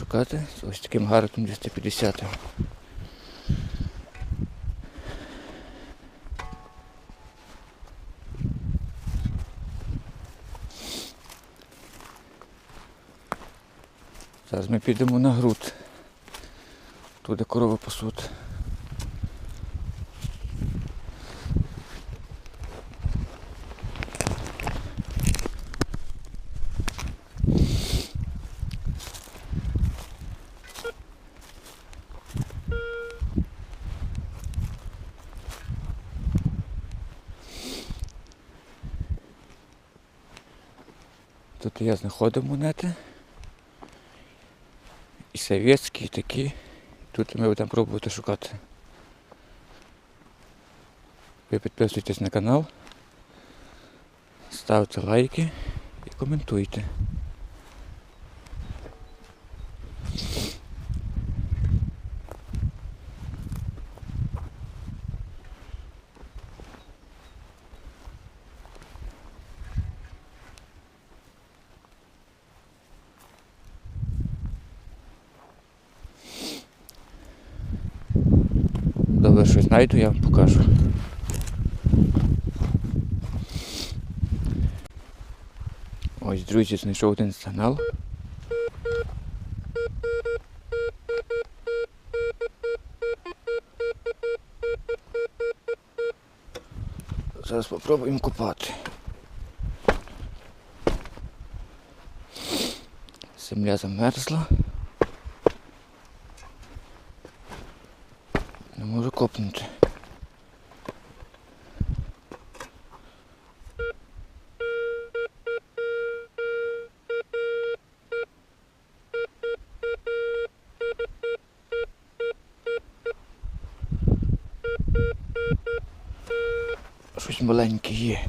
шукати з ось таким гариком 250. Зараз ми підемо на груд. Туди корови пасуть. Тут я знаходив монети. І совєтські, і такі. Тут ми будемо пробувати шукати. Ви підписуйтесь на канал, ставте лайки і коментуйте. Добре, щось знайду, я вам покажу. Ось, друзі, знайшов один сигнал. Зараз спробуємо купати. Земля замерзла. Не можу копнути. Щось маленьке є.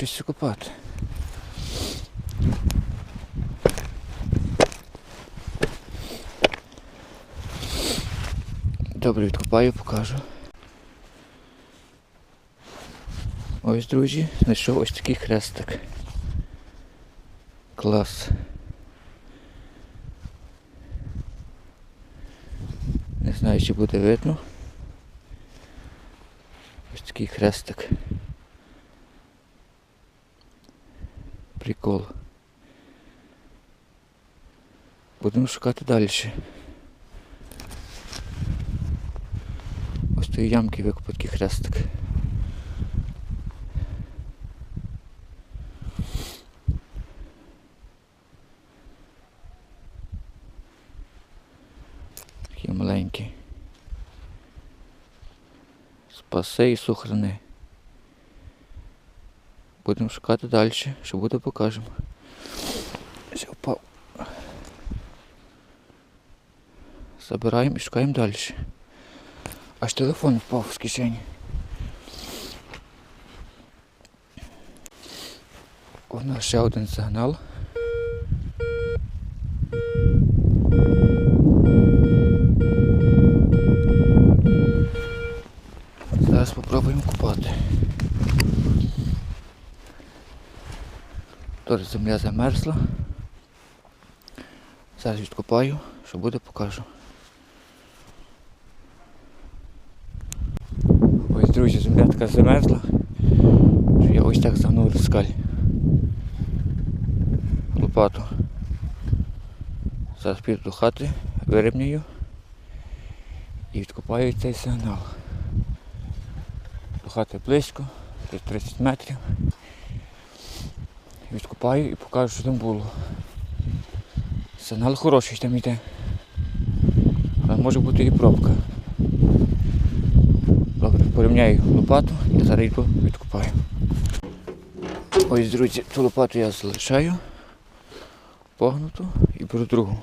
Хочеться копати. Добре, відкопаю, покажу. Ось, друзі, знайшов ось такий хрестик. Клас. Не знаю, чи буде видно. Ось такий хрестик. Прикол. Будемо шукати далі. Ось тої ямки викопати хрестик. Такий маленький. Спаси і сохрани. Будемо шукати далі, що буде покажемо. Все, впав. Забираємо і шукаємо далі. Аж телефон впав з кишені. У нас ще один сигнал. Зараз спробуємо купати. Теж земля замерзла. Зараз відкопаю, що буде покажу. Ось, друзі, земля така замерзла, що я ось так загнув скаль. Лопату. Зараз піду до хати, вирівнюю і відкопаю цей сигнал. До хати близько, 30 метрів. Відкопаю і покажу, що там було. Сигнал хороший там йде. Але може бути і пробка. Добре, порівняю лопату і зараз йду відкопаю. Ось, друзі, цю лопату я залишаю, погнуту і беру другу.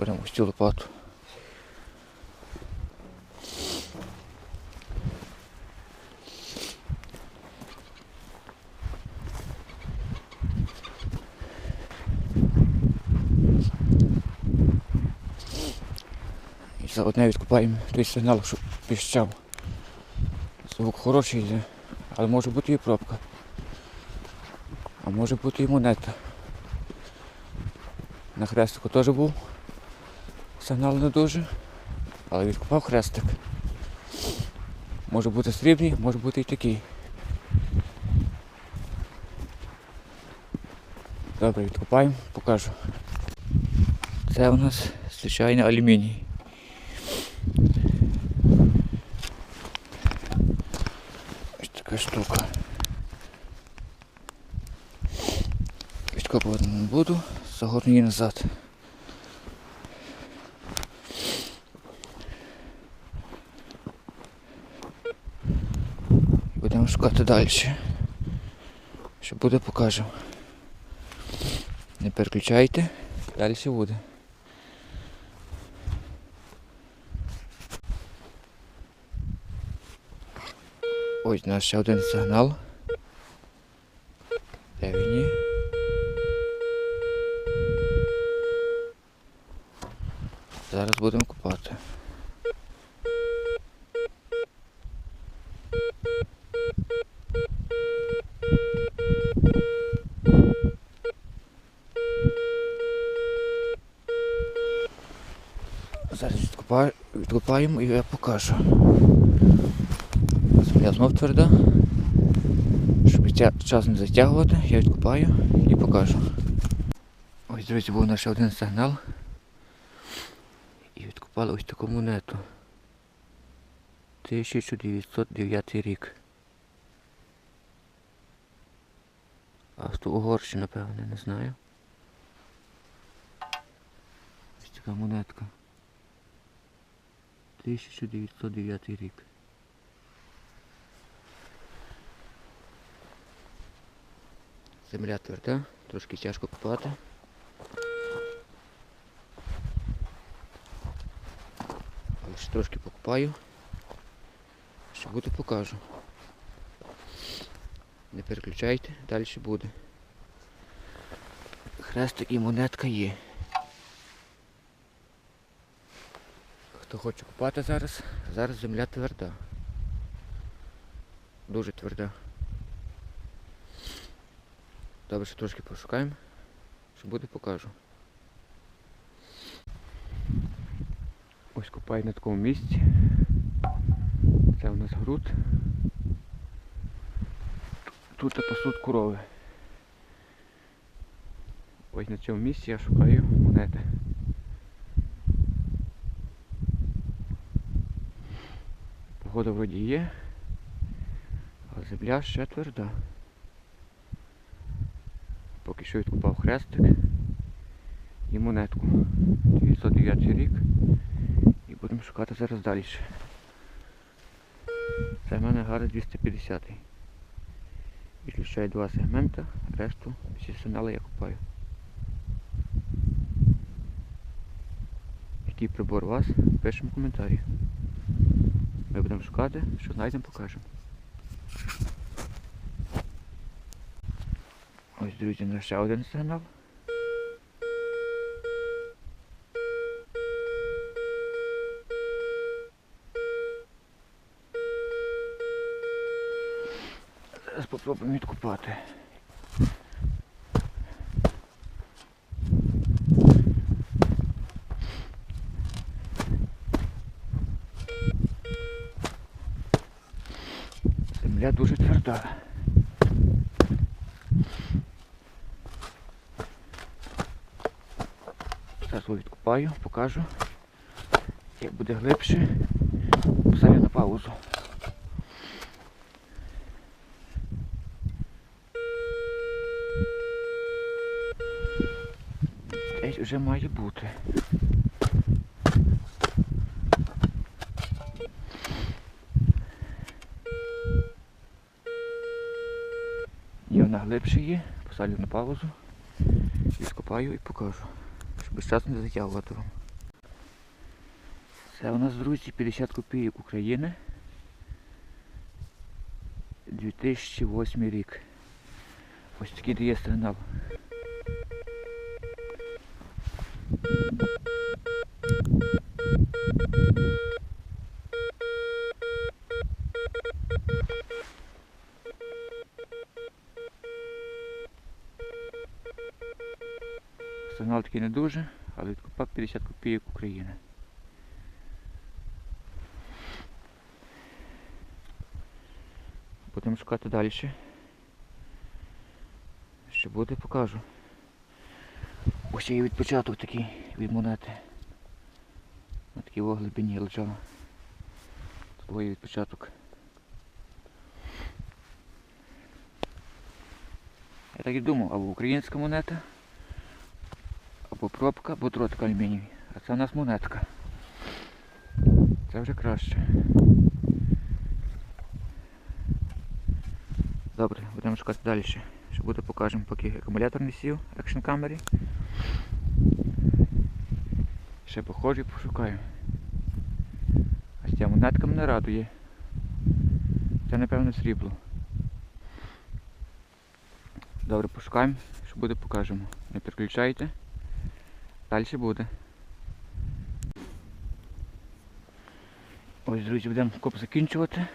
Беремо ось цю лопату. І заодне відкупаємо той сигнал, щоб піщав. Звук хороший йде, але може бути і пробка. А може бути і монета. На хрестику теж був. Сигнал не дуже, але відкупав хрестик. Може бути срібний, може бути і такий. Добре, відкопаємо, покажу. Це у нас звичайний алюміній. Ось така штука. Відкопувати не буду, загорну її назад. Будемо шукати далі. Що буде, покажемо. Не переключайте, далі буде. Ось у нас ще один сигнал. Де він? Зараз будемо купати. Зараз відкопаю, відкопаємо і я покажу. Земля знов тверда. Щоб час не затягувати, я відкопаю і покажу. Ось, друзі, був наш один сигнал. І відкопали ось таку монету. 1909 рік. Авто-Угорщина, напевне, не знаю. Ось така монетка. 1909 рік. Земля тверда, трошки тяжко копати. Але ще трошки покупаю. Що буде, покажу. Не переключайте, далі буде. Хрестик і монетка є. Хто хоче купати зараз, зараз земля тверда. Дуже тверда. Добре, ще трошки пошукаємо. Що буде, покажу. Ось купаю на такому місці. Це у нас груд. Тут пасуть корови. Ось на цьому місці я шукаю монети. Погода вроді є, але земля ще тверда. Що відкупав хрестик і монетку. 909 рік. І будемо шукати зараз далі. Це в мене гара 250. Відлічаю два сегмента, решту всі сигнали я купаю. Який прибор у вас? Пишемо в коментарі. Ми будемо шукати, що знайдемо, покажемо. Ось, друзі, наш ще один сигнал. Зараз попробуємо відкупати. Земля дуже тверда. Зараз відкупаю, покажу. Як буде глибше, поставлю на паузу. Десь вже має бути. І вона глибше є, поставлю на паузу, відкопаю і покажу щоб час не затягувати вам. Це у нас, друзі, 50 копійок України. 2008 рік. Ось такий дає сигнал. Такий не дуже, але відкупак 50 копійок України. Будемо шукати далі. Що буде, покажу. Ось є відпочаток такий від монети. На такій глибині лежала. Тут є відпочаток. Я так і думав, або українська монета, або пробка, або дротик алюмінієвий. А це у нас монетка. Це вже краще. Добре, будемо шукати далі. Що буде, покажемо, поки акумулятор не сів екшн камері. Ще похожі пошукаю. А ця монетка мене радує. Це напевно срібло. Добре, пошукаємо, що буде, покажемо. Не переключайте. Далі буде. Ось, друзі, будемо коп закінчувати.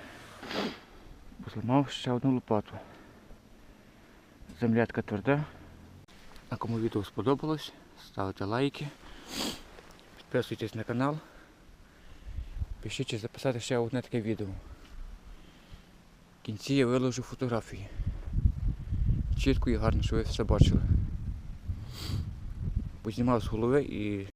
Бо зламав ще одну лопату. Землятка тверда. А кому відео сподобалось, ставте лайки, підписуйтесь на канал. Пишіть записати ще одне таке відео. В кінці я виложу фотографії. Чітко і гарно, щоб ви все бачили. Познімав з голови і